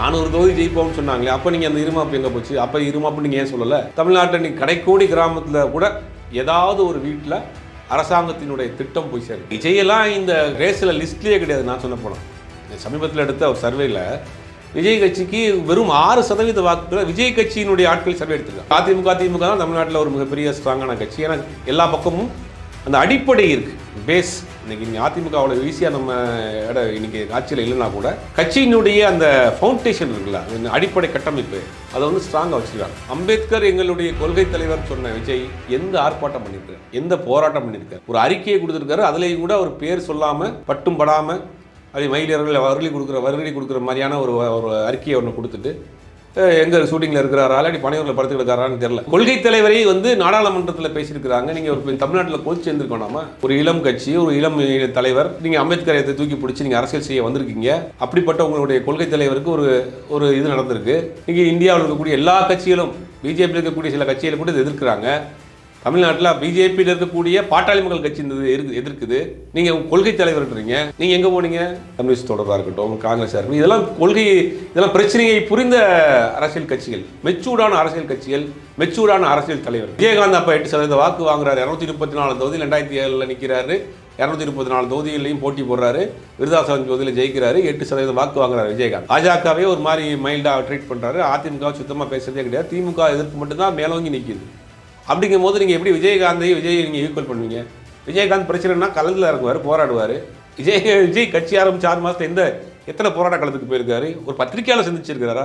நானூறு தொகுதி ஜெயிப்போம்னு சொன்னாங்களே அப்போ நீங்கள் அந்த இருமாப்பு எங்கே போச்சு? அப்போ இருமாப்பு நீங்கள் ஏன் சொல்லலை? தமிழ்நாட்டில் நீ கடைக்கோடி கிராமத்தில் கூட ஏதாவது ஒரு வீட்டில் அரசாங்கத்தினுடைய திட்டம் போய் சேரும். விஜயெல்லாம் இந்த ரேஸில் லிஸ்ட்லேயே கிடையாது நான் சொன்ன போனேன் சமீபத்தில் எடுத்த ஒரு சர்வேல விஜய் கட்சிக்கு வெறும் ஆறு சதவீத வாக்குகளை விஜய் கட்சியினுடைய ஆட்கள் சர்வே எடுத்திருக்காங்க. அதிமுக திமுக தான் தமிழ்நாட்டில் ஒரு மிகப்பெரிய ஸ்ட்ராங்கான கட்சி. ஏன்னா எல்லா பக்கமும் அந்த அடிப்படை இருக்கு. பேஸ் இன்னைக்கு இங்கே அதிமுக அவ்வளோ ஈஸியாக நம்ம இட இன்னைக்கு ஆட்சியில் இல்லைன்னா கூட கட்சியினுடைய அந்த ஃபவுண்டேஷன் இருக்குல்ல அடிப்படை கட்டமைப்பு அதை வந்து ஸ்ட்ராங்காக வச்சுருக்காங்க. அம்பேத்கர் எங்களுடைய கொள்கை தலைவர் சொன்ன விஜய் எந்த ஆர்ப்பாட்டம் பண்ணியிருக்காரு? எந்த போராட்டம் பண்ணியிருக்காரு? ஒரு அறிக்கையை கொடுத்துருக்காரு அதுலேயும் கூட அவர் பேர் சொல்லாமல் பட்டும் படாமல் அதே மயிலர்கள் வருளி கொடுக்குற வருளி கொடுக்குற மாதிரியான ஒரு ஒரு அறிக்கையை ஒன்று கொடுத்துட்டு எங்கே ஷூட்டிங்கில் இருக்கிறாரா? இல்லாட்டி பனையூரில் படுத்துட்டு இருக்காரான்னு தெரியல. கொள்கை தலைவரை வந்து நாடாளுமன்றத்தில் பேசியிருக்கிறாங்க. நீங்கள் ஒரு தமிழ்நாட்டில் கொதிச்சு சேர்ந்துருக்கோனாமா ஒரு இளம் கட்சி ஒரு இளம் தலைவர் நீங்கள் அம்பேத்கரை தூக்கி பிடிச்சி நீங்கள் அரசியல் செய்ய வந்திருக்கீங்க. அப்படிப்பட்ட உங்களுடைய கொள்கை தலைவருக்கு ஒரு ஒரு இது நடந்திருக்கு. நீங்கள் இந்தியாவில் இருக்கக்கூடிய எல்லா கட்சிகளும் பிஜேபியில் இருக்கக்கூடிய சில கட்சிகள் கூட இதை எதிர்க்கிறாங்க. தமிழ்நாட்டில் பிஜேபியில் இருக்கக்கூடிய பாட்டாளி மக்கள் கட்சி இருந்தது எதிர்க்குது. நீங்கள் கொள்கை தலைவர்ன்றீங்க நீங்கள் எங்கே போனீங்க? கம்யூனிஸ்ட் தொடர்பாக இருக்கட்டும் காங்கிரஸாக இருக்கட்டும் இதெல்லாம் கொள்கை இதெல்லாம் பிரச்சனையை புரிந்த அரசியல் கட்சிகள். மெச்சூர்டான அரசியல் கட்சிகள் மெச்சூர்டான அரசியல் தலைவர். விஜயகாந்த் அப்பா எட்டு சதவீத வாக்கு வாங்குறாரு. இரநூத்தி முப்பத்தி நாலு தொகுதி ரெண்டாயிரத்தி ஏழில் நிற்கிறாரு இரநூத்தி முப்பத்தி நாலு தொகுதியிலையும் போட்டி போடுறாரு. விருதாசலம் தொகுதியில் ஜெயிக்கிறாரு. எட்டு சதவீதம் வாக்கு வாங்குறாரு விஜயகாந்த். பாஜகவே ஒரு மாதிரி மைல்டாக ட்ரீட் பண்ணுறாரு அதிமுக சுத்தமாக பேசுறதே கிடையாது. திமுக எதிர்ப்பு மட்டும்தான் மேலோங்கி நிற்கிது அப்படிங்கும் போது நீங்கள் எப்படி விஜயகாந்தையும் விஜய் நீங்கள் ஈக்குவல் பண்ணுவீங்க? விஜயகாந்த் பிரச்சனைனா கலந்தில் இறங்குவார் போராடுவார். விஜய் விஜய் கட்சி ஆரம்பிச்சு ஆறு மாதத்துல எந்த எத்தனை போராட்ட களத்துக்கு போயிருக்காரு? ஒரு பத்திரிக்கையாளர் சந்திச்சிருக்கிறாரா?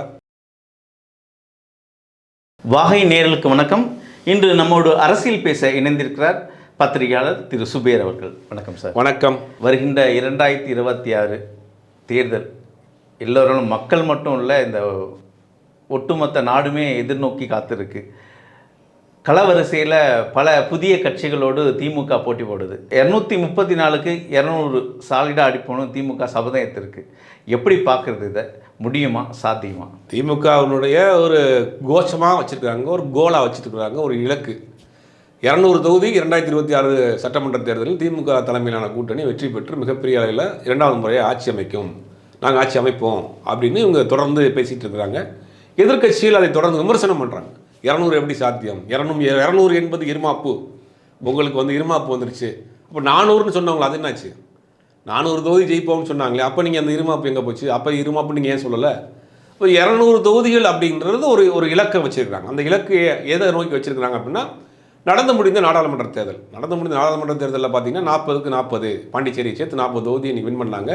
வாகை நேரலுக்கு வணக்கம். இன்று நம்மோடு அரசியல் பேச இணைந்திருக்கிறார் பத்திரிகையாளர் திரு சுபேர் அவர்கள். வணக்கம் சார். வணக்கம். வருகின்ற இரண்டாயிரத்தி இருபத்தி ஆறு தேர்தல் எல்லோரும் மக்கள் மட்டும் இல்லை இந்த ஒட்டுமொத்த நாடுமே எதிர்நோக்கி காத்திருக்கு. களவரிசையில் பல புதிய கட்சிகளோடு திமுக போட்டி போடுது. இரநூத்தி முப்பத்தி நாலுக்கு இரநூறு சாலிடாக அடிப்போனும் திமுக சபதம் ஏற்றிருக்கு எப்படி பார்க்குறது இதை? முடியுமா? சாத்தியமா? திமுகவினுடைய ஒரு கோஷமாக வச்சுருக்காங்க ஒரு கோலாக வச்சுருக்குறாங்க. ஒரு இலக்கு. இரநூறு தொகுதி இரண்டாயிரத்தி இருபத்தி ஆறு சட்டமன்ற தேர்தலில் திமுக தலைமையிலான கூட்டணி வெற்றி பெற்று மிகப்பெரிய அளவில் இரண்டாவது முறையை ஆட்சி அமைக்கும். நாங்கள் ஆட்சி அமைப்போம் அப்படின்னு இவங்க தொடர்ந்து பேசிகிட்டு இருக்கிறாங்க. எதிர்க்கட்சிகள் அதை தொடர்ந்து விமர்சனம் பண்ணுறாங்க இரநூறு எப்படி சாத்தியம்? இரநூறு இரநூறு என்பது இருமாப்பு. உங்களுக்கு வந்து இருமாப்பு வந்துருச்சு. அப்போ நானூறுன்னு சொன்னவங்களா அது என்னாச்சு? நானூறு தொகுதி ஜெயிப்போம்னு சொன்னாங்களே அப்போ நீங்கள் அந்த இருமாப்பு எங்கே போச்சு? அப்போ இருமாப்பு நீங்கள் ஏன் சொல்லலை? இப்போ இரநூறு தொகுதிகள் அப்படின்றது ஒரு ஒரு இலக்கை வச்சுருக்காங்க அந்த இலக்கு எதை நோக்கி வச்சிருக்காங்க அப்படின்னா நடந்து முடிந்த நாடாளுமன்ற தேர்தல். நடந்து முடிந்த நாடாளுமன்ற தேர்தலில் பார்த்தீங்கன்னா நாற்பதுக்கு நாற்பது. பாண்டிச்சேரி சேர்த்து நாற்பது தொகுதி இன்றைக்கி வின் பண்ணாங்க.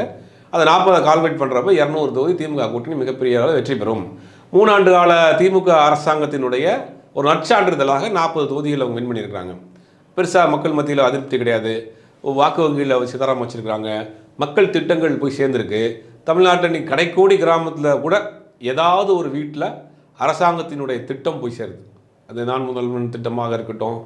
அதை நாற்பதை கால்குலேட் பண்ணுறப்ப இரநூறு தொகுதி திமுக கூட்டணி மிகப்பெரிய அளவில் வெற்றி பெறும். மூணாண்டு கால திமுக அரசாங்கத்தினுடைய ஒரு நற்சான்றிதழாக நாற்பது தொகுதிகள் அவங்க வின் பண்ணியிருக்கிறாங்க. பெருசாக மக்கள் மத்தியில் அதிருப்தி கிடையாது. வாக்கு வங்கியில் சிதாரம் வச்சுருக்காங்க மக்கள் திட்டங்கள் போய் சேர்ந்துருக்கு. தமிழ்நாட்டில் நீ கடைக்கோடி கிராமத்தில் கூட ஏதாவது ஒரு வீட்டில் அரசாங்கத்தினுடைய திட்டம் போய் சேருது. அது நான் முதல்வன் திட்டமாக இருக்கட்டும்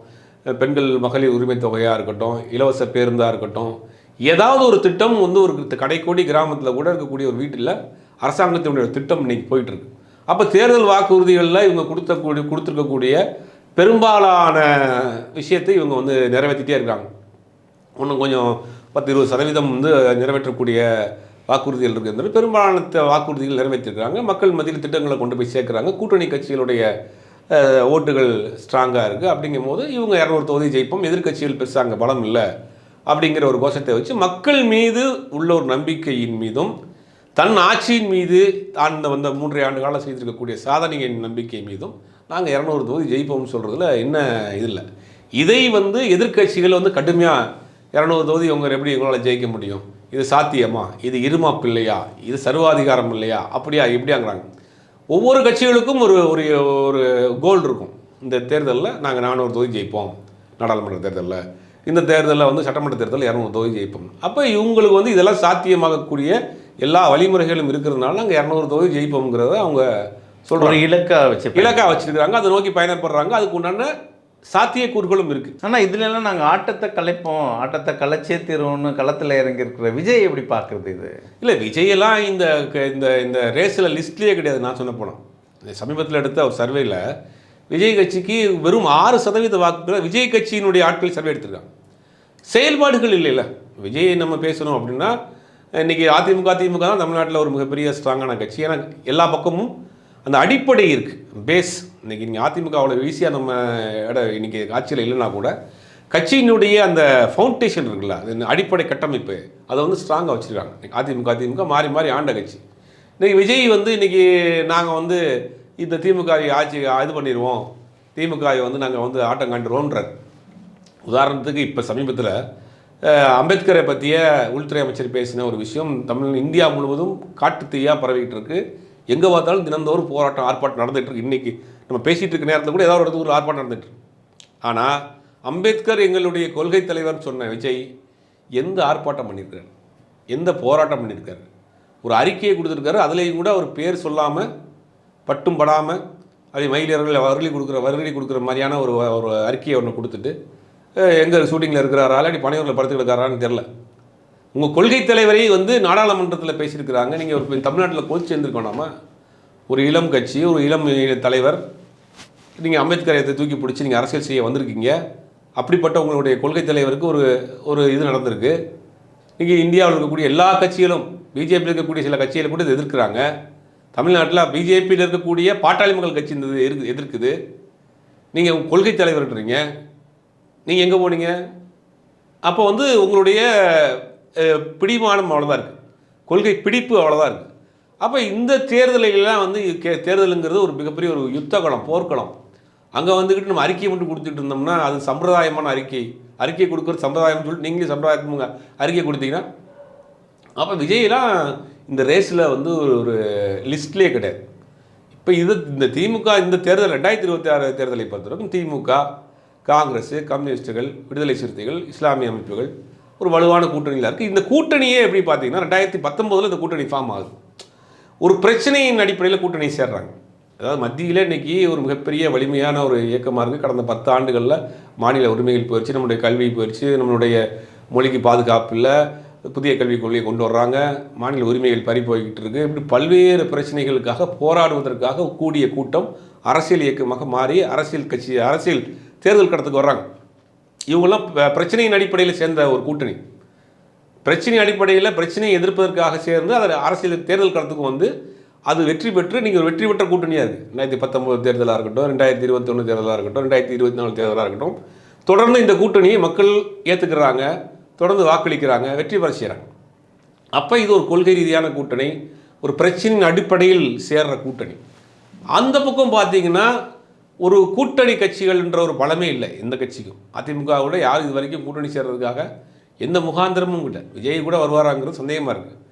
பெண்கள் மகளிர் உரிமை தொகையாக இருக்கட்டும் இலவச பேருந்தாக இருக்கட்டும் ஏதாவது ஒரு திட்டம் வந்து ஒரு கடைக்கோடி கிராமத்தில் கூட இருக்கக்கூடிய ஒரு வீட்டில் அரசாங்கத்தினுடைய திட்டம் இன்றைக்கி போயிட்டுருக்கு அப்போ தேர்தல் வாக்குறுதிகளில் இவங்க கொடுத்தக்கூடிய கொடுத்துருக்கக்கூடிய பெரும்பாலான விஷயத்தை இவங்க வந்து நிறைவேற்றிட்டே இருக்காங்க. இன்னும் கொஞ்சம் பத்து இருபது சதவீதம் வந்து நிறைவேற்றக்கூடிய வாக்குறுதிகள் இருக்குது பெரும்பாலான வாக்குறுதிகள் நிறைவேற்றிருக்கிறாங்க மக்கள் மத்தியில் திட்டங்களை கொண்டு போய் சேர்க்குறாங்க. கூட்டணி கட்சிகளுடைய ஓட்டுகள் ஸ்ட்ராங்காக இருக்குது அப்படிங்கும்போது இவங்க இரநூறு தொகுதி ஜெயிப்போம். எதிர்க்கட்சிகள் பெருசாக அங்கே பலம் இல்லை. அப்படிங்கிற ஒரு கோஷத்தை வச்சு மக்கள் மீது உள்ள ஒரு நம்பிக்கையின் மீதும் தன் ஆட்சியின் மீது தான் இந்த வந்த மூன்றரை ஆண்டு காலம் செய்திருக்கக்கூடிய சாதனையின் நம்பிக்கை மீதும் நாங்கள் இரநூறு தொகுதி ஜெயிப்போம்னு சொல்கிறதுல என்ன இது இல்லை இதை வந்து எதிர்க்கட்சிகள் வந்து கடுமையாக இரநூறு தொகுதி உங்கள் எப்படி உங்களால் ஜெயிக்க முடியும்? இது சாத்தியமா? இது இருமாப்பு இல்லையா? இது சர்வாதிகாரம் இல்லையா? அப்படியா? இப்படியாங்கிறாங்க ஒவ்வொரு கட்சிகளுக்கும் ஒரு ஒரு ஒரு கோல் இருக்கும். இந்த தேர்தலில் நாங்கள் நானூறு தொகுதி ஜெயிப்போம். நாடாளுமன்ற தேர்தலில். இந்த தேர்தலில் வந்து சட்டமன்ற தேர்தலில் இரநூறு தொகுதி ஜெயிப்போம். அப்போ இவங்களுக்கு வந்து இதெல்லாம் சாத்தியமாகக்கூடிய எல்லா வழிமுறைகளும் இருக்கிறதுனால நாங்கள் இரநூறு தொகுதி ஜெயிப்போங்கிறத அவங்க ஒரு சொல்கிறாங்க இலக்கா வச்சு இலக்கா வச்சிருக்கிறாங்க. அதை நோக்கி பயணப்படுறாங்க. அதுக்கு உண்டான சாத்தியக்கூறுகளும் இருக்குது ஆனால் இதுலலாம் நாங்கள் ஆட்டத்தை கலைப்போம். ஆட்டத்தை கலைச்சே தீருவோம்னு களத்தில் இறங்கி இருக்கிற விஜய் எப்படி பார்க்குறது இது? இல்லை விஜயெல்லாம் இந்த இந்த இந்த ரேஸில் லிஸ்ட்லேயே கிடையாது. நான் சொன்ன போனோம் சமீபத்தில் எடுத்த ஒரு சர்வேல விஜய் கட்சிக்கு வெறும் ஆறு சதவீத வாக்குகளை விஜய் கட்சியினுடைய ஆட்கள் சர்வே எடுத்திருக்காங்க. செயல்பாடுகள் இல்லைல்ல. விஜய் நம்ம பேசணும் அப்படின்னா இன்றைக்கி அதிமுக திமுக தான் தமிழ்நாட்டில் ஒரு மிகப்பெரிய ஸ்ட்ராங்கான கட்சி. ஏன்னா எல்லா பக்கமும் அந்த அடிப்படை இருக்குது பேஸ் இன்றைக்கி நீங்கள் அதிமுக அவ்வளோ ஈஸியாக நம்ம இட இன்றைக்கி ஆட்சியில் இல்லைன்னா கூட கட்சியினுடைய அந்த ஃபவுண்டேஷன் இருக்குல்ல அது அடிப்படை கட்டமைப்பு அதை வந்து ஸ்ட்ராங்காக வச்சுருக்காங்க. அதிமுக அதிமுக மாறி மாறி ஆண்ட கட்சி. இன்றைக்கி விஜய் வந்து இன்றைக்கி நாங்கள் வந்து இந்த திமுக ஆட்சி இது பண்ணிடுவோம் திமுக வந்து நாங்கள் வந்து ஆட்டம் காண்டுறோன்றார் உதாரணத்துக்கு இப்போ சமீபத்தில் அம்பேத்கரை பற்றிய உள்துறை அமைச்சர் பேசின ஒரு விஷயம் தமிழ் இந்தியா முழுவதும் காட்டு தீயாக பரவிக்கிட்டு இருக்கு எங்கே பார்த்தாலும் தினந்தோறும் போராட்டம் ஆர்ப்பாட்டம் நடந்துகிட்டு இருக்கு இன்றைக்கி நம்ம பேசிகிட்டு இருக்க நேரத்தில் கூட ஏதாவது ஒரு இடத்துக்கு ஒரு ஆர்ப்பாட்டம் நடந்துகிட்டு ஆனால் அம்பேத்கர் எங்களுடைய கொள்கை தலைவர்னு சொன்ன விஜய் எந்த ஆர்ப்பாட்டம் பண்ணியிருக்காரு? எந்த போராட்டம் பண்ணியிருக்காரு? ஒரு அறிக்கையை கொடுத்துருக்காரு. அதுலேயும் கூட அவர் பேர் சொல்லாமல் பட்டும் படாமல் அதே மயிலியர்கள் வருளி கொடுக்குற வருளி கொடுக்குற மாதிரியான ஒரு ஒரு அறிக்கையை ஒன்று கொடுத்துட்டு எங்கே ஷூட்டிங்கில் இருக்கிறாரா? இல்லாட்டி பனையூரில் படுத்து இருக்காரான்னு தெரில உங்கள் கொள்கை தலைவரை வந்து நாடாளுமன்றத்தில் பேசியிருக்கிறாங்க. நீங்கள் ஒரு தமிழ்நாட்டில் கோச்சு சேர்ந்துருக்கோனாமா ஒரு இளம் கட்சி ஒரு இளம் தலைவர் நீங்கள் அம்பேத்கரையத்தை தூக்கி பிடிச்சி நீங்கள் அரசியல் செய்ய வந்திருக்கீங்க. அப்படிப்பட்ட உங்களுடைய கொள்கை தலைவருக்கு ஒரு ஒரு இது நடந்திருக்கு. நீங்கள் இந்தியாவில் இருக்கக்கூடிய எல்லா கட்சிகளும் பிஜேபியில் இருக்கக்கூடிய சில கட்சிகளை கூட இதை எதிர்க்கிறாங்க. தமிழ்நாட்டில் பிஜேபியில் இருக்கக்கூடிய பாட்டாளி மக்கள் கட்சி இந்த எதிர்க்குது. நீங்கள் கொள்கை தலைவர்ன்றீங்க. நீங்கள் எங்கே போனீங்க? அப்போ வந்து உங்களுடைய பிடிமானம் அவ்வளோதான் இருக்குது கொள்கை பிடிப்பு அவ்வளோதான் இருக்குது அப்போ இந்த தேர்தலையெல்லாம் வந்து கே- தேர்தலுங்கிறது ஒரு மிகப்பெரிய ஒரு யுத்த களம் போர்க்களம். அங்கே வந்துக்கிட்டு நம்ம அறிக்கை மட்டும் கொடுத்துட்டு இருந்தோம்னா அது சம்பிரதாயமான அறிக்கை. அறிக்கை கொடுக்குற சம்பிரதாயம்னு சொல்லிட்டு நீங்களே சம்பிரதாயத்துக்கு அறிக்கை கொடுத்தீங்கன்னா அப்போ விஜய்லாம் இந்த ரேஸில் வந்து ஒரு ஒரு லிஸ்ட்லேயே கிடையாது. இப்போ இது இந்த திமுக இந்த தேர்தல் ரெண்டாயிரத்தி இருபத்தி ஆறு தேர்தலை பொறுத்தவரைக்கும் திமுக காங்கிரஸ் கம்யூனிஸ்டுகள் விடுதலை சிறுத்தைகள் இஸ்லாமிய அமைப்புகள் ஒரு வலுவான கூட்டணியில் இருக்குது இந்த கூட்டணியே எப்படி பார்த்தீங்கன்னா ரெண்டாயிரத்தி பத்தொம்போதில் இந்த கூட்டணி ஃபார்ம் ஆகுது. ஒரு பிரச்சனையின் அடிப்படையில் கூட்டணி சேர்றாங்க. அதாவது மத்தியில் இன்றைக்கி ஒரு மிகப்பெரிய வலிமையான ஒரு இயக்கமாக இருக்குது கடந்த பத்து ஆண்டுகளில் மாநில உரிமைகள் போயிடுச்சு நம்மளுடைய கல்வி போயிடுச்சு நம்மளுடைய மொழிக்கு பாதுகாப்பில் புதிய கல்விக் கொள்கையை கொண்டு வர்றாங்க மாநில உரிமைகள் பறி போய்கிட்டு இருக்கு. இப்படி பல்வேறு பிரச்சனைகளுக்காக போராடுவதற்காக கூடிய கூட்டம் அரசியல் இயக்கமாக மாறி அரசியல் கட்சி அரசியல் தேர்தல் கடத்துக்கு வர்றாங்க. இவங்கெல்லாம் பிரச்சனையின் அடிப்படையில் சேர்ந்த ஒரு கூட்டணி. பிரச்சனை அடிப்படையில் பிரச்சனையை எதிர்ப்பதற்காக சேர்ந்து அதை அரசியல் தேர்தல் களத்துக்கு வந்து அது வெற்றி பெற்று நீங்கள் ஒரு வெற்றி பெற்ற கூட்டணியாக இருக்குது ரெண்டாயிரத்தி பத்தொம்போது தேர்தலாக இருக்கட்டும் ரெண்டாயிரத்தி இருபத்தொன்று தேர்தலாக இருக்கட்டும் ரெண்டாயிரத்தி இருபத்தி நாலு தேர்தலாக இருக்கட்டும் தொடர்ந்து இந்த கூட்டணியை மக்கள் ஏற்றுக்கிறாங்க தொடர்ந்து வாக்களிக்கிறாங்க வெற்றி பெற செய்கிறாங்க அப்போ இது ஒரு கொள்கை ரீதியான கூட்டணி ஒரு பிரச்சனையின் அடிப்படையில் சேர்ற கூட்டணி. அந்த பக்கம் பார்த்தீங்கன்னா ஒரு கூட்டணி கட்சிகள்ன்ற ஒரு பலமே இல்லை எந்த கட்சிக்கும். அதிமுகவோட யார் இது வரைக்கும் கூட்டணி சேர்றதுக்காக எந்த முகாந்திரமும் இல்லை. விஜய் கூட வருவாராங்கிறது சந்தேகமாக இருக்குது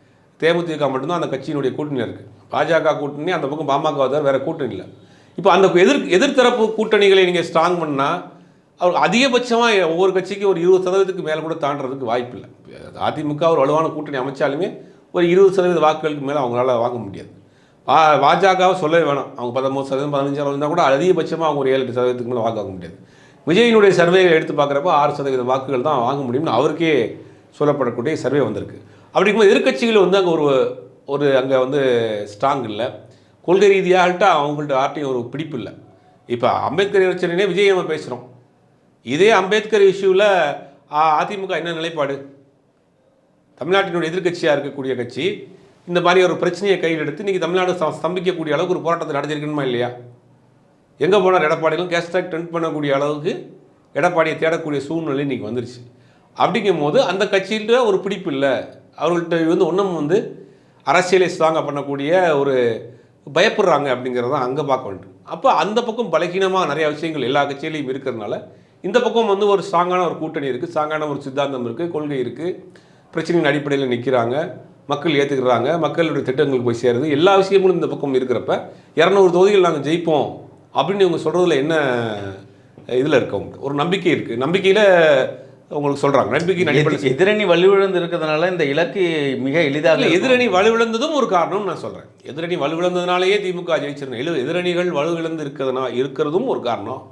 தேமுதிக மட்டும்தான் அந்த கட்சியினுடைய கூட்டணி இருக்குது பாஜக கூட்டணி அந்த பக்கம் பாமக தவிர வேறு கூட்டணி இல்லை. இப்போ அந்த எதிர் எதிர்த்தரப்பு கூட்டணிகளை நீங்கள் ஸ்ட்ராங் பண்ணால் அவர் அதிகபட்சமாக ஒவ்வொரு கட்சிக்கும் ஒரு இருபது சதவீதத்துக்கு மேலே கூட தாண்டறதுக்கு வாய்ப்பு இல்லை. அதிமுக ஒரு வலுவான கூட்டணி அமைச்சாலுமே ஒரு இருபது சதவீத வாக்குகளுக்கு மேலே அவங்களால வாங்க முடியாது. பாஜகவை சொல்லவே வேணாம். அவங்க பதிமூணு சதவீதம் பதினஞ்சு இருந்தால் கூட அதிகபட்சமாக அவங்க ஒரு ஏழு எட்டு சதவீதத்துக்கு மேலே வாக்கு வாங்க முடியாது. விஜயினுடைய சர்வேகளை எடுத்து பார்க்குறப்ப ஆறு சதவீத வாக்குகள் தான் வாங்க முடியும்னு அவருக்கே சொல்லப்படக்கூடிய சர்வே வந்திருக்கு. அப்படி இருக்கும்போது எதிர்க்கட்சிகள் வந்து அங்கே ஒரு ஒரு அங்கே வந்து ஸ்ட்ராங் இல்லை. கொள்கை ரீதியாகட்ட அவங்கள்ட்ட ஆர்டியும் ஒரு பிடிப்பு இல்லை. இப்போ அம்பேத்கர் பிரச்சனையே விஜய் நம்ம பேசுகிறோம் இதே அம்பேத்கர் இஷ்யூவில் அதிமுக என்ன நிலைப்பாடு? தமிழ்நாட்டினுடைய எதிர்க்கட்சியாக இருக்கக்கூடிய கட்சி? இந்த மாதிரி ஒரு பிரச்சனையை கையில் எடுத்து இன்றைக்கி தமிழ்நாடு ஸ்தம்பிக்கக்கூடிய அளவுக்கு ஒரு போராட்டத்தை நடத்திருக்கணுமா இல்லையா? எங்கே போனார் எடப்பாடிகளும் கேஷ்டாக் டென்ட் பண்ணக்கூடிய அளவுக்கு எடப்பாடியை தேடக்கூடிய சூழ்நிலை இன்றைக்கி வந்துருச்சு. அப்படிங்கும் போது அந்த கட்சியில ஒரு பிடிப்பு இல்லை. அவர்கள்ட்ட வந்து ஒன்றும் வந்து அரசியலை ஸ்ட்ராங்காக பண்ணக்கூடிய ஒரு பயப்படுறாங்க அப்படிங்கிறத அங்கே பார்க்க வேண்டும். அப்போ அந்த பக்கம் பலகீனமாக நிறையா விஷயங்கள் எல்லா கட்சியிலையும் இருக்கிறதுனால இந்த பக்கம் வந்து ஒரு ஸ்ட்ராங்கான ஒரு கூட்டணி இருக்குது ஸ்ட்ராங்கான ஒரு சித்தாந்தம் இருக்குது கொள்கை இருக்குது பிரச்சனையின் அடிப்படையில் நிற்கிறாங்க மக்கள் ஏற்றுக்கிறாங்க மக்களுடைய திட்டங்களுக்கு போய் சேருது. எல்லா விஷயங்களும் இந்த பக்கம் இருக்கிறப்ப இரநூறு தொகுதிகள் நாங்கள் ஜெயிப்போம் அப்படின்னு இவங்க சொல்கிறதுல என்ன இதில் இருக்கு அவங்களுக்கு? ஒரு நம்பிக்கை இருக்குது நம்பிக்கையில் உங்களுக்கு சொல்கிறாங்க நம்பிக்கை எதி- எதிரணி வலுவிழந்து இருக்கிறதுனால இந்த இலக்கு மிக எளிதாக. எதிரணி வலுவிழந்ததும் ஒரு காரணம் நான் சொல்கிறேன் எதிரணி வலுவிழந்ததுனாலேயே திமுக ஜெயிச்சிருந்தேன் எழு எதிரணிகள் வலுவிழந்து இருக்கிறதுனா இருக்கிறதும் ஒரு காரணம்.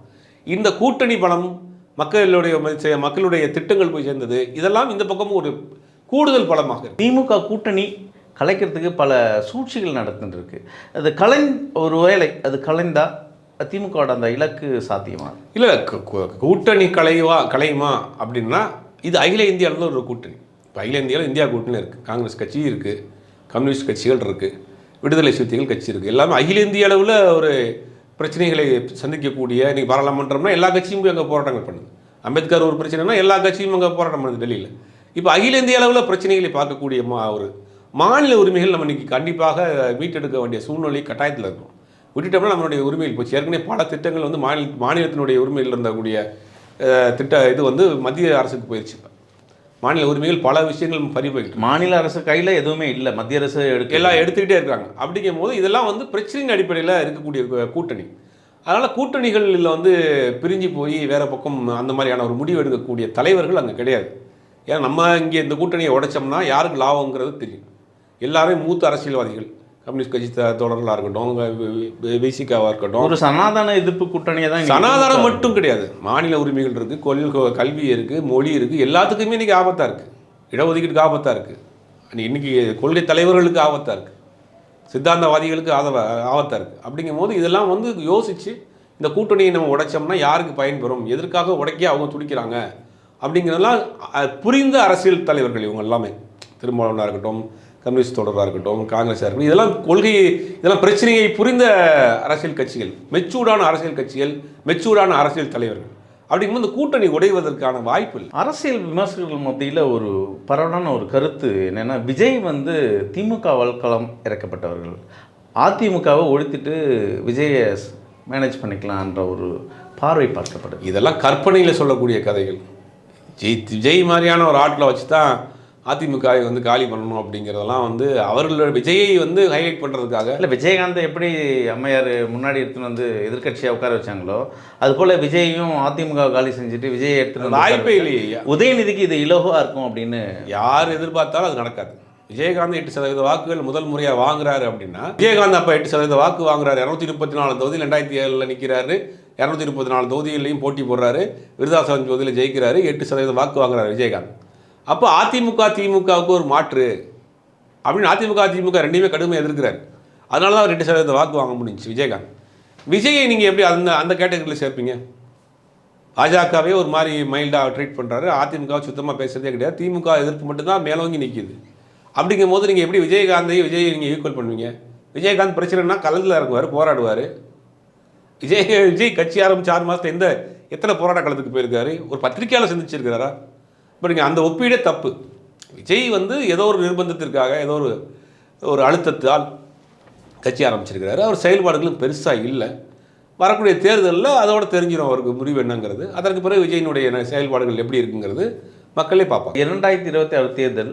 இந்த கூட்டணி பலம் மக்களுடைய மக்களுடைய திட்டங்கள் போய் சேர்ந்தது இதெல்லாம் இந்த பக்கமும் ஒரு கூடுதல் பலமாக திமுக கூட்டணி கலைக்கிறதுக்கு பல சூழ்ச்சிகள் நடந்துட்டு இருக்கு அது கலைஞ் ஒரு வேளை அது கலைந்தா திமுகவோட அந்த இலக்கு சாத்தியமா? இல்லை கூட்டணி கலைவா கலையுமா அப்படின்னா இது அகில இந்திய அளவில் ஒரு கூட்டணி. இப்போ அகில இந்தியாவில் இந்தியா கூட்டணி இருக்குது காங்கிரஸ் கட்சி இருக்குது கம்யூனிஸ்ட் கட்சிகள் இருக்குது விடுதலை சிறுத்தைகள் கட்சி இருக்குது எல்லாமே அகில இந்திய அளவில் ஒரு பிரச்சனைகளை சந்திக்கக்கூடிய இன்றைக்கி பாராளுமன்றம்னா எல்லா கட்சியும் போய் அங்கே போராட்டங்கள் பண்ணுது. அம்பேத்கர் ஒரு பிரச்சனைனா எல்லா கட்சியும் அங்கே போராட்டம் பண்ணுது டெல்லியில். இப்போ அகில இந்திய அளவில் பிரச்சனைகளை பார்க்கக்கூடிய மா ஒரு மாநில உரிமைகள் நம்ம இன்னைக்கு கண்டிப்பாக மீட்டெடுக்க வேண்டிய சூழ்நிலை கட்டாயத்தில் இருக்கும். விட்டுட்டோம்னா நம்மளுடைய உரிமைகள் போச்சு. ஏற்கனவே பல திட்டங்கள் வந்து மாநில மாநிலத்தினுடைய உரிமையில் இருந்தக்கூடிய திட்ட இது வந்து மத்திய அரசுக்கு போயிடுச்சு. மாநில உரிமைகள் பல விஷயங்கள் பறிபோயிட்டு மாநில அரசு கையில் எதுவுமே இல்லை. மத்திய அரசு எடுக்க எல்லாம் எடுத்துக்கிட்டே இருக்காங்க. அப்படிங்கும் போது இதெல்லாம் வந்து பிரச்சனையின் அடிப்படையில் இருக்கக்கூடிய கூட்டணி. அதனால் கூட்டணிகளில் வந்து பிரிஞ்சு போய் வேற பக்கம் அந்த மாதிரியான ஒரு முடிவு எடுக்கக்கூடிய தலைவர்கள் அங்கே கிடையாது. ஏன்னா நம்ம இங்கே இந்த கூட்டணியை உடைச்சோம்னா யாருக்கு லாபங்கிறது தெரியும். எல்லாரும் மூத்த அரசியல்வாதிகள் கம்யூனிஸ்ட் கட்சி த- தோழர்களாக இருக்கட்டும் விசிகாவாக இருக்கட்டும். ஒரு சனாதன எதிர்ப்பு கூட்டணியை தான் சனாதனம் மட்டும் கிடையாது. மாநில உரிமைகள் இருக்குது கொள்கை கல்வி இருக்குது மொழி இருக்குது எல்லாத்துக்குமே இன்றைக்கி ஆபத்தாக இருக்குது இடஒதுக்கீட்டுக்கு ஆபத்தாக இருக்குது இன்னைக்கு கொள்கை தலைவர்களுக்கு ஆபத்தாக இருக்குது சித்தாந்தவாதிகளுக்கு ஆதவ ஆபத்தாக இருக்குது அப்படிங்கும் போது இதெல்லாம் வந்து யோசித்து இந்த கூட்டணியை நம்ம உடைச்சோம்னா யாருக்கு பயன்பெறும்? எதற்காக உடைக்க அவங்க துடிக்கிறாங்க? அப்படிங்கிறதெல்லாம் புரிந்த அரசியல் தலைவர்கள் இவங்க எல்லாமே. திருமாவளவனாக இருக்கட்டும் கம்யூனிஸ்ட் தொடராக இருக்கட்டும் காங்கிரஸாக இருக்கட்டும் இதெல்லாம் கொள்கை இதெல்லாம் பிரச்சனையை புரிந்த அரசியல் கட்சிகள். மெச்சூர்டான அரசியல் கட்சிகள் மெச்சூர்டான அரசியல் தலைவர்கள். அப்படிங்கும்போது இந்த கூட்டணி உடைவதற்கான வாய்ப்பு இல்லை. அரசியல் விமர்சகர்கள் மத்தியில் ஒரு பரவலான ஒரு கருத்து என்னென்னா விஜய் வந்து திமுக வல்களம் இறக்கப்பட்டவர்கள். அதிமுகவை ஒழித்துட்டு விஜயை மேனேஜ் பண்ணிக்கலான்ற ஒரு பார்வை பார்க்கப்படுது. இதெல்லாம் கற்பனையில் சொல்லக்கூடிய கதைகள். ஜெய் விஜய் மாதிரியான ஒரு ஆட்களை வச்சு தான் அதிமுகவை வந்து காலி பண்ணணும் அப்படிங்கிறதெல்லாம் வந்து அவர்களோட விஜயை வந்து ஹைலைட் பண்ணுறதுக்காக இல்லை விஜயகாந்தை எப்படி அம்மையார் முன்னாடி எடுத்துன்னு வந்து எதிர்க்கட்சியாக உட்கார வச்சாங்களோ அதுபோல் விஜயையும் அதிமுக காலி செஞ்சுட்டு விஜயை வந்து வாய்ப்பே இல்லையே. உதயநிதிக்கு இது இலகுவாக இருக்கும் அப்படின்னு யார் எதிர்பார்த்தாலும் அது நடக்காது. விஜயகாந்த் எட்டு சதவீத வாக்குகள் முதல் முறையாக வாங்குறாரு அப்படின்னா விஜயகாந்த் அப்போ எட்டு சதவீத வாக்கு வாங்குறாரு. இரநூத்தி முப்பத்தி நாலு தொகுதியில் ரெண்டாயிரத்தி ஏழில் நிற்கிறாரு இரநூத்தி முப்பத்தி நாலு தொகுதிகளையும் போட்டி போடுறாரு. விருதாசலம் தொகுதியில் ஜெயிக்கிறாரு. எட்டு சதவீதம் வாக்கு வாங்குறாரு விஜயகாந்த். அப்போ அதிமுக திமுகவுக்கு ஒரு மாற்று. அப்படின்னு அதிமுக திமுக ரெண்டையுமே கடுமையாக எதிர்க்கிறார். அதனால தான் ரெண்டு சதவீதம் வாக்கு வாங்க முடிஞ்சுச்சு விஜயகாந்த். விஜயை நீங்கள் எப்படி அந்த அந்த கேட்டகரியில் சேர்ப்பீங்க? பாஜகவே ஒரு மாதிரி மைல்டாக ட்ரீட் பண்ணுறாரு அதிமுக சுத்தமாக பேசுறதே கிடையாது. திமுக எதிர்ப்பு மட்டும்தான் மேலோங்கி நிற்கிது அப்படிங்கும் போது நீங்கள் எப்படி விஜயகாந்தையும் விஜயை நீங்கள் ஈக்குவல் பண்ணுவீங்க? விஜயகாந்த் பிரச்சனைனா கலந்தில் இறங்குவார் போராடுவார். விஜய் விஜய் கட்சி ஆரம்பிச்சு ஆறு மாதத்துல எந்த எத்தனை போராட்ட காலத்துக்கு போயிருக்காரு? ஒரு பத்திரிகையாளர் சந்திச்சிருக்கிறாரா? இப்போ நீங்கள் அந்த ஒப்பீடே தப்பு. விஜய் வந்து ஏதோ ஒரு நிர்பந்தத்திற்காக ஏதோ ஒரு ஒரு அழுத்தத்தால் கட்சி ஆரம்பிச்சிருக்கிறாரு. அவர் செயல்பாடுகளும் பெருசாக இல்லை. வரக்கூடிய தேர்தலில் அதோட தெரிஞ்சிடும் அவருக்கு முடிவு என்னங்கிறது. அதற்கு பிறகு விஜயினுடைய செயல்பாடுகள் எப்படி இருக்குங்கிறது மக்களே பார்ப்பாங்க இரண்டாயிரத்தி இருபத்தி ஆறு தேர்தல்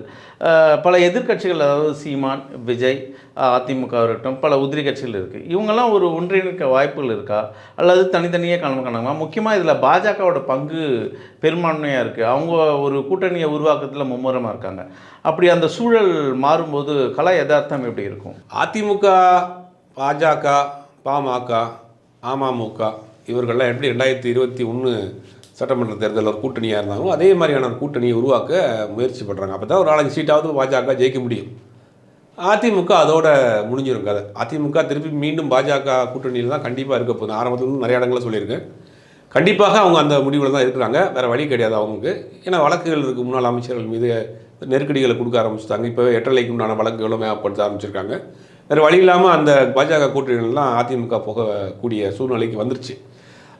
பல எதிர்க்கட்சிகள் அதாவது சீமான் விஜய் அதிமுக இருக்கட்டும் பல உதிரி கட்சிகள் இருக்குது இவங்கெல்லாம் ஒரு ஒன்றிணைக்க வாய்ப்புகள் இருக்கா? அல்லது தனித்தனியே கணக்கு காணாமா? முக்கியமாக இதில் பாஜகவோட பங்கு பெரும்பான்மையாக இருக்குது அவங்க ஒரு கூட்டணியை உருவாக்கத்தில் மும்முரமாக இருக்காங்க. அப்படி அந்த சூழல் மாறும்போது கலா யதார்த்தம் எப்படி இருக்கும்? அதிமுக பாஜக பாமக அமமுக இவர்கள்லாம் எப்படி ரெண்டாயிரத்தி இருபத்தி ஒன்று சட்டமன்ற தேர்தலில் ஒரு கூட்டணியாக இருந்தாலும் அதே மாதிரியான கூட்டணியை உருவாக்க முயற்சி பண்ணுறாங்க அப்போ தான் ஒரு நாலஞ்சு சீட்டாவது பாஜக ஜெயிக்க முடியும். அதிமுக அதோட முடிஞ்சிடும் கதை. அதிமுக திருப்பி மீண்டும் பாஜக கூட்டணியில் தான் கண்டிப்பாக இருக்க போகுது. ஆரம்பத்துல நிறைய இடங்களில் சொல்லியிருக்கேன். கண்டிப்பாக அவங்க அந்த முடிவில் தான் இருக்கிறாங்க. வேறு வழி கிடையாது அவங்களுக்கு. ஏன்னா வழக்குகள் இருக்குது முன்னாள் அமைச்சர்கள் மீது நெருக்கடிகளை கொடுக்க ஆரம்பிச்சிட்டாங்க. இப்போ எட்டலைக்கு உண்டான வழக்குகளும் மேப்படுத்த ஆரம்பிச்சிருக்காங்க. வேறு வழி இல்லாமல் அந்த பாஜக கூட்டணிகள்லாம் அதிமுக போகக்கூடிய சூழ்நிலைக்கு வந்துருச்சு.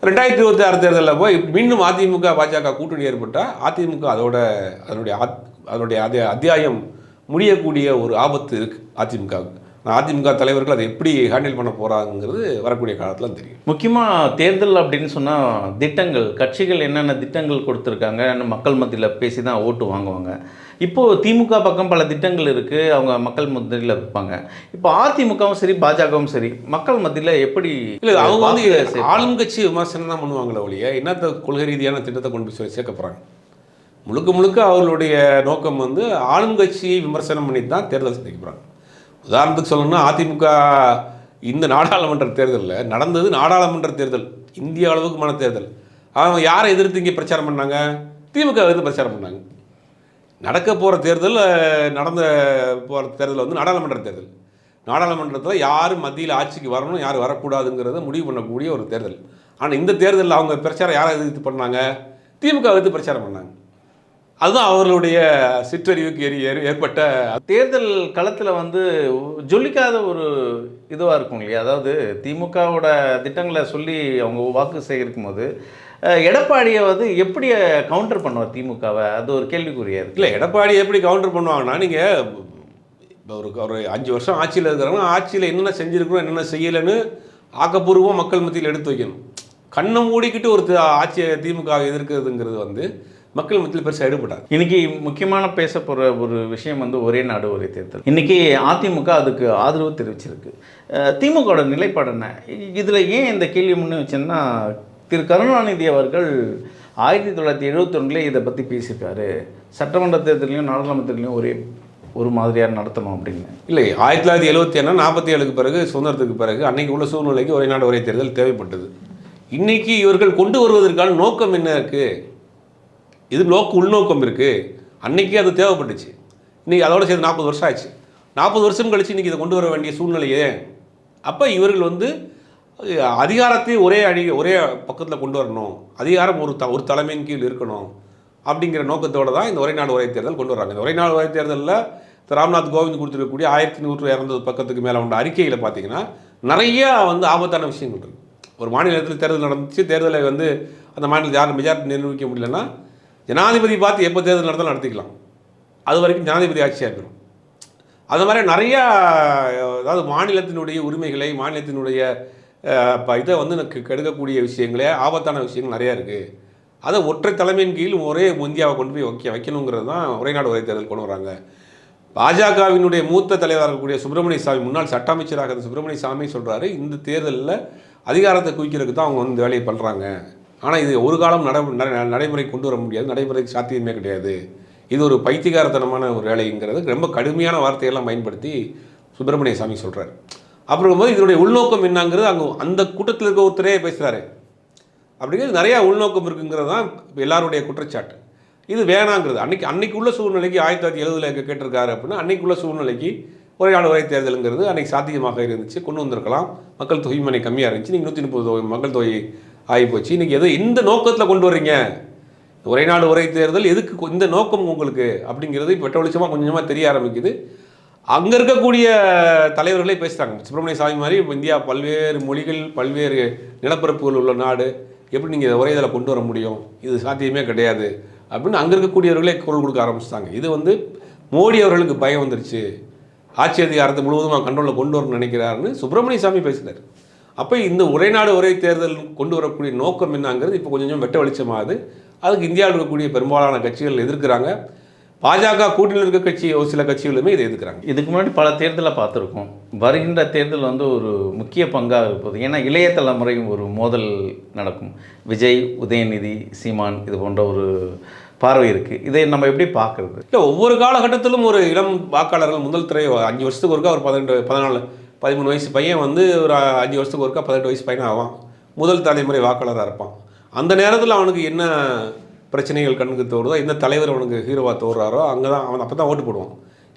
ரெண்டாயிரத்தி இருபத்தி ஆறு தேர்தலில் போய் மீண்டும் அதிமுக பாஜக கூட்டணி ஏற்பட்டால் அதிமுக அதோட அதனுடைய ஆத்- அதனுடைய அதே அத்தியாயம் முடியக்கூடிய ஒரு ஆபத்து இருக்குது அதிமுகவுக்கு. அதிமுக தலைவர்கள் அதை எப்படி ஹேண்டில் பண்ண போகிறாங்கிறது வரக்கூடிய காலத்தில் தெரியும். முக்கியமாக தேர்தல் அப்படின்னு சொன்னால் திட்டங்கள் கட்சிகள் என்னென்ன திட்டங்கள் கொடுத்துருக்காங்க மக்கள் மத்தியில் பேசி தான் ஓட்டு வாங்குவாங்க. இப்போது திமுக பக்கம் பல திட்டங்கள் இருக்குது அவங்க மக்கள் மத்தியில் வைப்பாங்க. இப்போ அதிமுகவும் சரி பாஜகவும் சரி மக்கள் மத்தியில் எப்படி இல்லை அவங்க வந்து வாக்கு சேர்ப்பாங்க? ஆளும் கட்சி விமர்சனம் தான் பண்ணுவாங்களே ஒழிய என்னத்த கொள்கை ரீதியான திட்டத்தை கொண்டு போய் சேர்க்க போகிறாங்க முழுக்க முழுக்க அவர்களுடைய நோக்கம் வந்து ஆளும் கட்சியை விமர்சனம் பண்ணி தான் தேர்தல் சந்திக்க போகிறாங்க உதாரணத்துக்கு சொல்லணும்னா அதிமுக இந்த நாடாளுமன்ற தேர்தலில் நடந்தது நாடாளுமன்ற தேர்தல் இந்திய அளவுக்குமான தேர்தல். அவங்க யாரை எதிர்த்து இங்கே பிரச்சாரம் பண்ணாங்க? திமுக எதிர்த்து பிரச்சாரம் பண்ணாங்க. நடக்க போகிற தேர்தல் நடந்த போகிற தேர்தல் வந்து நாடாளுமன்ற தேர்தல். நாடாளுமன்றத்தில் யார் மத்தியில் ஆட்சிக்கு வரணும் யார் வரக்கூடாதுங்கிறத முடிவு பண்ணக்கூடிய ஒரு தேர்தல். ஆனால் இந்த தேர்தலில் அவங்க பிரச்சாரம் யாரை எதிர்த்து பண்ணாங்க? திமுக எதிர்த்து பிரச்சாரம் பண்ணாங்க. அதுதான் அவர்களுடைய சிற்றறிவுக்கு ஏறி ஏறி- ஏற்பட்ட தேர்தல் களத்தில் வந்து ஜொலிக்காத ஒரு இதுவாக இருக்கும் இல்லையா? அதாவது திமுகவோட திட்டங்களை சொல்லி அவங்க வாக்கு சேகரிக்கும் போது எடப்பாடியை வந்து எப்படி கவுண்டர் பண்ணுவார் திமுகவை? அது ஒரு கேள்விக்குறியா இருக்கு. இல்லை எடப்பாடி எப்படி கவுண்டர் பண்ணுவாங்கன்னா நீங்கள் இப்போ ஒரு ஒரு அஞ்சு வருஷம் ஆட்சியில் இருக்கிறாங்கன்னா ஆட்சியில் என்னென்ன செஞ்சுருக்கிறோம் என்னென்ன செய்யலைன்னு ஆக்கப்பூர்வமாக மக்கள் மத்தியில் எடுத்து வைக்கணும். கண்ணை மூடிக்கிட்டு ஒரு ஆட்சியை திமுக எதிர்க்கிறதுங்கிறது வந்து மக்கள் மத்தியில் பெருசாக எடுபடாது. இன்னைக்கு முக்கியமான பேச போகிற ஒரு விஷயம் வந்து ஒரே நாடு ஒரே தேர்தல். இன்னைக்கு அதிமுக அதுக்கு ஆதரவு தெரிவிச்சிருக்கு. திமுகவோட நிலைப்பாடு என்ன? இதில் ஏன் இந்த கேள்வி முன்னே வச்சேன்னா திரு கருணாநிதி அவர்கள் ஆயிரத்தி தொள்ளாயிரத்தி எழுபத்தொன்னுலேயே இதை பற்றி பேசியிருக்காரு. சட்டமன்ற தேர்தலையும் நாடாளுமன்றத்திலையும் ஒரே ஒரு மாதிரியாக நடத்தணும் அப்படின்னு. இல்லை ஆயிரத்தி தொள்ளாயிரத்தி எழுபத்தி ஏழு நாற்பத்தி ஏழுக்கு பிறகு சுதந்திரத்துக்கு பிறகு அன்னைக்கு உள்ள சூழ்நிலைக்கு ஒரே நாடு ஒரே தேர்தல் தேவைப்பட்டது. இன்னைக்கு இவர்கள் கொண்டு வருவதற்கான நோக்கம் என்ன இருக்கு? இது நோக்கு உள்நோக்கம் இருக்கு. அன்னைக்கு அது தேவைப்பட்டுச்சு. இன்னைக்கு அதோட சேர்த்து நாற்பது வருஷம் ஆச்சு. நாற்பது வருஷம் கழிச்சு இன்னைக்கு இதை கொண்டு வர வேண்டிய சூழ்நிலையே அப்போ இவர்கள் வந்து அதிகாரத்தை ஒரே அணி ஒரே பக்கத்தில் கொண்டு வரணும். அதிகாரம் ஒரு த ஒரு தலைமையின் கீழ் இருக்கணும். அப்படிங்கிற நோக்கத்தோடு தான் இந்த ஒரே நாடு ஒரே தேர்தல் கொண்டு வராங்க இந்த ஒரே நாடு ஒரே தேர்தலில் ராம்நாத் கோவிந்த் கொடுத்துருக்கக்கூடிய ஆயிரத்தி நூற்று இரநூறு பக்கத்துக்கு மேலே உள்ள அறிக்கையில் பார்த்தீங்கன்னா நிறைய வந்து ஆபத்தான விஷயங்கள் இருக்குது ஒரு மாநிலத்தில் தேர்தல் நடந்துச்சு. தேர்தலை வந்து அந்த மாநிலத்தில் யாரும் மெஜாரிட்டி நிர்வகிக்க முடியலன்னா ஜனாதிபதி பார்த்து எப்போ தேர்தல் நடந்தாலும் நடத்திக்கலாம். அது வரைக்கும் ஜனாதிபதி ஆட்சியாக இருக்கணும். அது மாதிரி நிறையா அதாவது மாநிலத்தினுடைய உரிமைகளை மாநிலத்தினுடைய இப்போ இதை வந்து எனக்கு கெடுக்கக்கூடிய விஷயங்களே ஆபத்தான விஷயங்கள் நிறையா இருக்குது அதை ஒற்றை தலைமையின் கீழ் ஒரே இந்தியாவை கொண்டு போய் வைக்க வைக்கணுங்கிறது தான் ஒரே நாடு ஒரே தேர்தல் கொண்டு வராங்க. பாஜகவினுடைய மூத்த தலைவராக இருக்கக்கூடிய சுப்பிரமணிய சாமி முன்னாள் சட்ட அமைச்சராக இருந்த சுப்பிரமணிய சாமி சொல்கிறாரு இந்த தேர்தலில் அதிகாரத்தை குவிக்கிறதுக்கு தான் அவங்க வந்து இந்த வேலையை பண்ணுறாங்க ஆனால் இது ஒரு காலம் நட நடைமுறை கொண்டு வர முடியாது நடைமுறைக்கு சாத்தியமே கிடையாது. இது ஒரு பைத்தியகாரத்தனமான ஒரு வேலைங்கிறது ரொம்ப கடுமையான வார்த்தையெல்லாம் பயன்படுத்தி சுப்பிரமணிய சாமி சொல்கிறார் அப்புறம் போது இதனுடைய உள்நோக்கம் என்னங்கிறது அங்கே அந்த கூட்டத்தில் இருக்க ஒருத்தரே பேசுகிறாரு அப்படிங்கிறது நிறையா உள்நோக்கம் இருக்குங்கிறது தான் எல்லாருடைய குற்றச்சாட்டு. இது வேணாங்கிறது. அன்னைக்கு அன்னைக்கு உள்ள சூழ்நிலைக்கு ஆயிரத்தி தொள்ளாயிரத்தி எழுபதுல கேட்டிருக்காரு அப்படின்னா அன்னைக்கு உள்ள சூழ்நிலைக்கு ஒரே நாடு ஒரே தேர்தலுங்கிறது அன்றைக்கி சாத்தியமாக இருந்துச்சு. கொண்டு வந்திருக்கலாம். மக்கள் தொகை மனை கம்மியாக இருந்துச்சு. நீங்கள் நூற்றி முப்பது தொகை மக்கள் தொகை ஆகி போச்சு. இன்றைக்கி எதோ இந்த நோக்கத்தில் கொண்டு வர்றீங்க ஒரே நாடு ஒரே தேர்தல் எதுக்கு இந்த நோக்கம் உங்களுக்கு? அப்படிங்கிறது இப்போ வெட்ட வெளிச்சமாக கொஞ்சமாக தெரிய ஆரம்பிக்குது. அங்கே இருக்கக்கூடிய தலைவர்களே பேசுகிறாங்க சுப்பிரமணிய சாமி மாதிரி இப்போ இந்தியா பல்வேறு மொழிகள் பல்வேறு நிலப்பரப்புகள் உள்ள நாடு. எப்படி நீங்கள் ஒரே இதில் கொண்டு வர முடியும்? இது சாத்தியமே கிடையாது. அப்படின்னு அங்கே இருக்கக்கூடியவர்களே குரல் கொடுக்க ஆரம்பிச்சிட்டாங்க. இது வந்து மோடி அவர்களுக்கு பயம் வந்துருச்சு. ஆட்சி அதிகாரத்தை முழுவதுமாக கண்ட்ரோலில் கொண்டு வரணும்னு நினைக்கிறாருன்னு சுப்பிரமணிய சாமி பேசுகிறார் அப்போ இந்த ஒரே நாடு ஒரே தேர்தல் கொண்டு வரக்கூடிய நோக்கம் என்னங்கிறது இப்போ கொஞ்சம் கொஞ்சம் வெட்ட வெளிச்சமாகுது. அதுக்கு இந்தியாவில் இருக்கக்கூடிய பெரும்பாலான கட்சிகள் எதிர்க்கிறாங்க. பாஜக கூட்டணியில் இருக்க கட்சி ஒரு சில கட்சிகளுமே இதை எதிர்க்கிறாங்க. இதுக்கு முன்னாடி பல தேர்தலை பார்த்துருக்கோம். வருகின்ற தேர்தல் வந்து ஒரு முக்கிய பங்காக இருப்பது. ஏன்னா இளைய தலைமுறையும் ஒரு மோதல் நடக்கும். விஜய் உதயநிதி சீமான் இது போன்ற ஒரு பார்வை இருக்குது இதை நம்ம எப்படி பார்க்குறது? இல்லை ஒவ்வொரு காலகட்டத்திலும் ஒரு இளம் வாக்காளர்கள் முதல் திரை அஞ்சு வருஷத்துக்கு ஒருக்கா ஒரு பதினெண்டு பதினாலு பதிமூணு வயசு பையன் வந்து ஒரு அஞ்சு வருஷத்துக்கு ஒருக்கா பதினெட்டு வயசு பையன் ஆவான் முதல் தலைமுறை வாக்காளராக இருப்பான். அந்த நேரத்தில் அவனுக்கு என்ன பிரச்சனைகள் கண்ணுக்கு தோறுதோ எந்த தலைவர் அவனுக்கு ஹீரோவாக தோறுறாரோ அங்கே தான் அவன் அப்போ தான் ஓட்டு போடுவான்.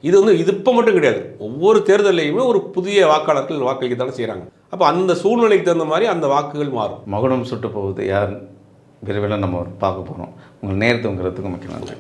இது வந்து இது இப்போ மட்டும் கிடையாது. ஒவ்வொரு தேர்தலையுமே ஒரு புதிய வாக்காளர்கள் வாக்களிக்க தானே செய்கிறாங்க அப்போ அந்த சூழ்நிலைக்கு தகுந்த மாதிரி அந்த வாக்குகள் மாறும். மகுடம் சுட்டு போகுது யார்? விரைவில் நம்ம பார்க்க போகிறோம் உங்கள் நேரத்தை உங்கிறதுக்கு முக்கிய நன்றி.